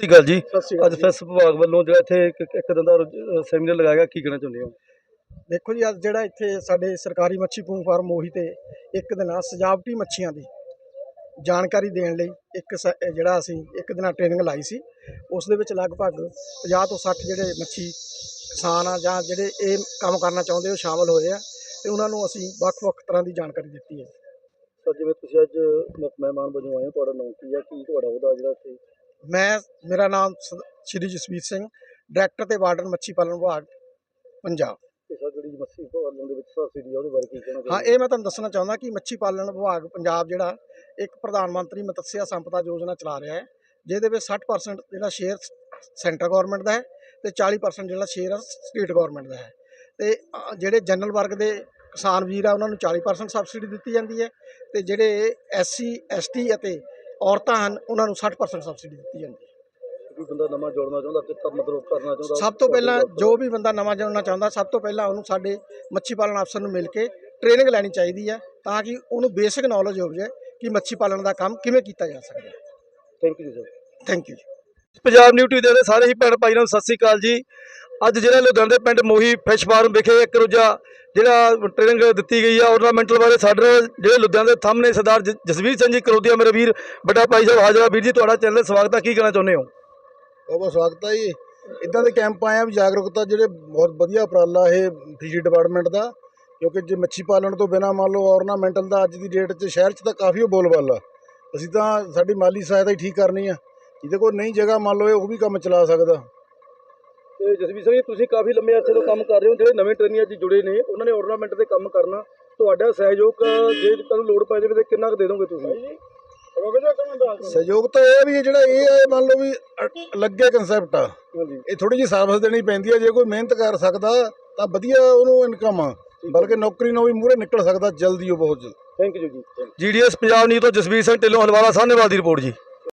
ਸਤਿ ਅਕਾਲ ਜੀ। ਸਤਿ ਸ਼੍ਰੀ ਅੱਜ ਫੈਸ ਵਿਭਾਗ ਵੱਲੋਂ ਜਿਹੜਾ ਇੱਥੇ ਇੱਕ ਇੱਕ ਦਿਨ ਦਾ ਰੁ- ਸੈਮੀਨਾਰ ਲਗਾਇਆ ਗਿਆ ਕੀ ਕਹਿਣਾ ਚਾਹੁੰਦੇ ਹੋ? ਦੇਖੋ ਜੀ ਅੱਜ ਜਿਹੜਾ ਇੱਥੇ ਸਾਡੇ ਸਰਕਾਰੀ ਮੱਛੀ ਪੂੰਗ ਫਾਰਮ ਮੋਹੀ ਤੇ ਇੱਕ ਦਿਨ ਸਜਾਵਟੀ ਮੱਛੀਆਂ ਦੀ ਜਾਣਕਾਰੀ ਦੇਣ ਲਈ ਇੱਕ ਸ- ਇਹ ਜਿਹੜਾ ਅਸੀਂ ਇੱਕ ਦਿਨਾਂ ਟ੍ਰੇਨਿੰਗ ਲਾਈ ਸੀ। ਉਸ ਦੇ ਵਿੱਚ ਲਗਭਗ 50 ਤੋਂ 60 ਜਿਹੜੇ ਮੱਛੀ ਕਿਸਾਨ ਆ ਜਾਂ ਜਿਹੜੇ ਇਹ ਕੰਮ ਕਰਨਾ ਚਾਹੁੰਦੇ ਉਹ ਸ਼ਾਮਲ ਹੋਏ ਆ ਤੇ ਉਹਨਾਂ ਨੂੰ ਅਸੀਂ ਵੱਖ-ਵੱਖ ਤਰ੍ਹਾਂ ਦੀ ਜਾਣਕਾਰੀ ਦਿੱਤੀ ਹੈ। ਸਰ ਜਿਵੇਂ ਤੁਸੀਂ ਅੱਜ ਮਹਿਮਾਨ ਵਜੋਂ ਆਏ ਹੋ ਤੁਹਾਡਾ ਨਾਮ ਕੀ ਹੈ ਕੀ ਤੁਹਾਡਾ ਉਹਦਾ ਜਿਹੜਾ ਇੱਥੇ ਮੈਂ ਮੇਰਾ ਨਾਮ ਸ਼੍ਰੀ ਜਸਵੀਰ ਸਿੰਘ ਡਾਇਰੈਕਟਰ ਤੇ ਵਾਰਡਨ ਮੱਛੀ ਪਾਲਣ ਵਿਭਾਗ ਪੰਜਾਬ। ਤੇ ਸਰ ਜਿਹੜੀ ਮੱਛੀ ਪਾਲਣ ਦੇ ਵਿੱਚ ਸਬਸਿਡੀ ਆ ਉਹਦੇ ਬਾਰੇ ਕੀ ਕਹਿਣਾ ਹਾਂ ਇਹ ਮੈਂ ਤੁਹਾਨੂੰ ਦੱਸਣਾ ਚਾਹੁੰਦਾ ਕਿ ਮੱਛੀ ਪਾਲਣ ਵਿਭਾਗ ਪੰਜਾਬ ਜਿਹੜਾ ਇੱਕ ਪ੍ਰਧਾਨ ਮੰਤਰੀ ਮਤਸਯ ਸੰਪਦਾ ਯੋਜਨਾ ਚਲਾ ਰਿਹਾ ਹੈ ਜਿਹਦੇ ਵਿੱਚ 60% ਜਿਹੜਾ ਸ਼ੇਅਰ ਸੈਂਟਰ ਗਵਰਨਮੈਂਟ ਦਾ ਹੈ ਤੇ 40% ਜਿਹੜਾ ਸ਼ੇਅਰ ਸਟੇਟ ਗਵਰਨਮੈਂਟ ਦਾ ਹੈ। ਤੇ ਜਿਹੜੇ ਜਨਰਲ ਵਰਗ ਦੇ ਕਿਸਾਨ ਵੀਰ ਆ ਉਹਨਾਂ ਨੂੰ 40% ਸਬਸਿਡੀ ਦਿੱਤੀ ਜਾਂਦੀ ਹੈ ਤੇ ਜਿਹੜੇ ਐਸਸੀ ਐਸਟੀ ਅਤੇ ਔਰਤਾਂ ਹਨ ਉਹਨਾਂ ਨੂੰ 60% ਸਬਸਿਡੀ ਦਿੱਤੀ ਜਾਂਦੀ ਹੈ। ਕੋਈ ਬੰਦਾ ਨਵਾਂ ਜੋੜਨਾ ਚਾਹੁੰਦਾ ਤੇ ਤਾਂ ਮਤਲਬ ਕਰਨਾ ਚਾਹੁੰਦਾ ਸਭ ਤੋਂ ਪਹਿਲਾਂ ਜੋ ਵੀ ਬੰਦਾ ਨਵਾਂ ਜੁੜਨਾ ਚਾਹੁੰਦਾ ਸਭ ਤੋਂ ਪਹਿਲਾਂ ਉਹਨੂੰ ਸਾਡੇ ਮੱਛੀ ਪਾਲਣ ਅਫਸਰ ਨੂੰ ਮਿਲ ਕੇ ਟ੍ਰੇਨਿੰਗ ਲੈਣੀ ਚਾਹੀਦੀ ਹੈ ਤਾਂ ਕਿ ਉਹਨੂੰ ਬੇਸਿਕ ਨੌਲੇਜ ਹੋਵੇ ਕਿ ਮੱਛੀ ਪਾਲਣ ਦਾ ਕੰਮ ਕਿਵੇਂ ਕੀਤਾ ਜਾ ਸਕਦਾ ਹੈ। Thank you sir. Thank you Punjab new TV ਦੇ ਸਾਰੇ ਹੀ ਭੈਣ ਭਾਈਆਂ ਨੂੰ ਸਤਿ ਸ੍ਰੀ ਅਕਾਲ ਜੀ। ਅੱਜ ਜਿਹੜਾ ਲੁਧਿਆਣਾ ਦੇ ਪਿੰਡ ਮੋਹੀ ਫਿਸ਼ ਫਾਰਮ ਵਿਖੇ ਇੱਕ ਰੋਜ਼ਾ ਜਿਹੜਾ ਟ੍ਰੇਨਿੰਗ ਦਿੱਤੀ ਗਈ ਆ, ornamental ਬਾਰੇ ਸਾਡੇ ਨਾਲ ਜਿਹੜੇ ਲੁਧਿਆਣੇ ਦੇ ਥੰਮ ਨੇ ਸਰਦਾਰ ਜ- ਜਸਵੀਰ ਸਿੰਘ ਜੀ ਕਰੋਦੀਆ ਮੇਰੇ ਵੀਰ, ਵੱਡਾ ਭਾਈ ਸਾਹਿਬ ਹਾਜ਼ਰ ਵੀਰ ਜੀ, ਤੁਹਾਡਾ ਚੈਨਲ ਸਵਾਗਤ ਹੈ ਕੀ ਕਹਿਣਾ ਚਾਹੁੰਦੇ ਹੋ? ਬਹੁਤ ਬਹੁਤ ਸਵਾਗਤ ਹੈ ਜੀ। ਇਦਾਂ ਦੇ ਕੈਂਪ ਆਏ ਆ, ਵੀ ਜਾਗਰੂਕਤਾ ਜਿਹੜੇ ਬਹੁਤ ਵਧੀਆ ਉਪਰਾਲਾ ਇਹ ਫਿਸ਼ਰੀ ਡਿਪਾਰਟਮੈਂਟ ਦਾ, ਕਿਉਂਕਿ ਜੇ ਮੱਛੀ ਪਾਲਣ ਤੋਂ ਬਿਨਾ ਮੰਨ ਲਓ ornamental ਦਾ ਅੱਜ ਦੀ ਡੇਟ 'ਚ ਸ਼ਹਿਰ 'ਚ ਤਾਂ ਕਾਫੀ ਉਹ ਆ। ਅਸੀਂ ਤਾਂ ਸਾਡੀ ਮਾਲੀ ਸਹਾਇਤਾ ਹੀ ਠੀਕ ਕਰਨੀ ਆ। ਜਿਹਦੇ ਕੋਲ ਨਹੀਂ ਜਗ੍ਹਾ ਮੰਨ ਲਓ ਉਹ ਵੀ ਕੰਮ ਚਲਾ ਸਕਦਾ। ਤੇ ਜਸਵੀਰ ਸਿੰਘ ਜੀ ਤੁਸੀਂ ਕਾਫੀ ਲੰਮੇ ਅਰਸੇ ਤੋਂ ਕੰਮ ਕਰ ਰਹੇ ਹੋ ਜਿਹੜੇ ਨਵੇਂ ਟ੍ਰੇਨੀਆਂ 'ਚ ਜੁੜੇ ਨੇ ਉਹਨਾਂ ਨੇ ornament ਦੇ ਕੰਮ ਕਰਨਾ ਤੁਹਾਡਾ ਸਹਿਯੋਗ ਜੇ ਤੁਹਾਨੂੰ ਲੋੜ ਪੈ ਜਾਵੇ ਤੇ ਕਿੰਨਾ ਕੁ ਦੇ ਦੋਗੇ ਤੁਸੀਂ? ਸਹਿਯੋਗ ਤਾਂ ਇਹ ਵੀ ਜਿਹੜਾ ਇਹ ਹੈ ਮੰਨ ਲਓ ਵੀ ਅਲੱਗੇ ਕਨਸੈਪਟ ਆ। ਇਹ ਥੋੜੀ ਜਿਹੀ ਸਰਵਿਸ ਦੇਣੀ ਪੈਂਦੀ ਆ ਜੇ ਕੋਈ ਮਿਹਨਤ ਕਰ ਸਕਦਾ ਤਾਂ ਵਧੀਆ ਉਹਨੂੰ ਇਨਕਮ ਆ। ਬਲਕਿ ਨੌਕਰੀ ਨੂੰ ਵੀ ਮੂਹਰੇ ਨਿਕਲ ਸਕਦਾ ਜਲਦੀ ਉਹ ਬਹੁਤ ਜਲਦੀ। Thank you ji GDS Punjab news ਤੋਂ ਜਸਵੀਰ ਸਿੰਘ ਢਿੱਲੋਂ ਹਲਵਾਲਾ ਸਾਹਨੇਵਾਲ ਦੀ ਰਿਪੋਰਟ ਜੀ।